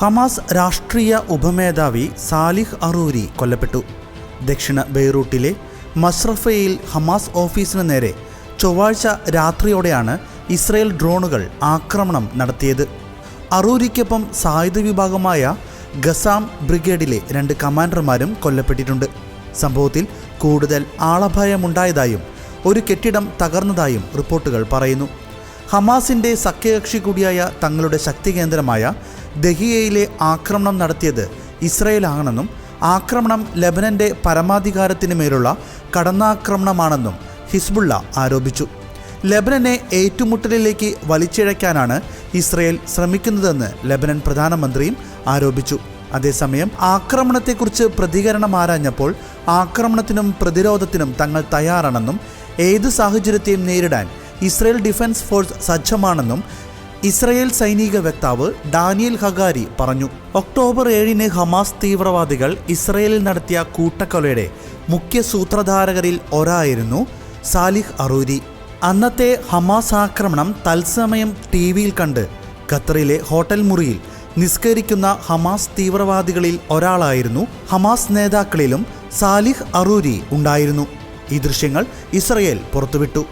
Hamas രാഷ്ട്രീയ ഉപമേധാവി Salih അറൂരി കൊല്ലപ്പെട്ടു. ദക്ഷിണ ബെയ്റൂട്ടിലെ മഷ്റഫയിൽ ഹമാസ് ഓഫീസിന് നേരെ ചൊവ്വാഴ്ച രാത്രിയോടെയാണ് ഇസ്രയേൽ ഡ്രോണുകൾ ആക്രമണം നടത്തിയത്. അറൂരിക്കൊപ്പം സായുധ വിഭാഗമായ ഗസാം ബ്രിഗേഡിലെ രണ്ട് കമാൻഡർമാരും കൊല്ലപ്പെട്ടിട്ടുണ്ട്. സംഭവത്തിൽ കൂടുതൽ ആളഭയമുണ്ടായതായും ഒരു കെട്ടിടം തകർന്നതായും റിപ്പോർട്ടുകൾ പറയുന്നു. ഹമാസിന്റെ സഖ്യകക്ഷി കൂടിയായ തങ്ങളുടെ ശക്തി കേന്ദ്രമായ ദഹിയയിലെ ആക്രമണം നടത്തിയത് ഇസ്രയേലാണെന്നും ആക്രമണം ലബനന്റെ പരമാധികാരത്തിന് മേലുള്ള കടന്നാക്രമണമാണെന്നും ഹിസ്ബുള്ള ആരോപിച്ചു. ലബനനെ ഏറ്റുമുട്ടലിലേക്ക് വലിച്ചിഴയ്ക്കാനാണ് ഇസ്രയേൽ ശ്രമിക്കുന്നതെന്ന് ലബനൻ പ്രധാനമന്ത്രിയും ആരോപിച്ചു. അതേസമയം ആക്രമണത്തെക്കുറിച്ച് പ്രതികരണം ആരാഞ്ഞപ്പോൾ ആക്രമണത്തിനും പ്രതിരോധത്തിനും തങ്ങൾ തയ്യാറാണെന്നും ഏത് സാഹചര്യത്തെയും നേരിടാൻ ഇസ്രയേൽ ഡിഫൻസ് ഫോഴ്സ് സജ്ജമാണെന്നും ഇസ്രയേൽ സൈനിക വക്താവ് ഡാനിയൽ ഹഗാരി പറഞ്ഞു. ഒക്ടോബർ ഏഴിന് ഹമാസ് തീവ്രവാദികൾ ഇസ്രയേലിൽ നടത്തിയ കൂട്ടക്കൊലയുടെ മുഖ്യ സൂത്രധാരകരിൽ ഒരായിരുന്നു സാലിഹ് അറൂരി. അന്നത്തെ ഹമാസ് ആക്രമണം തത്സമയം ടി വിയിൽ കണ്ട് ഖത്തറിലെ ഹോട്ടൽ മുറിയിൽ നിസ്കരിക്കുന്ന ഹമാസ് തീവ്രവാദികളിൽ ഒരാളായിരുന്നു ഹമാസ് നേതാക്കളിലും സാലിഹ് അറൂരി ഉണ്ടായിരുന്നു. ഈ ദൃശ്യങ്ങൾ ഇസ്രയേൽ പുറത്തുവിട്ടു.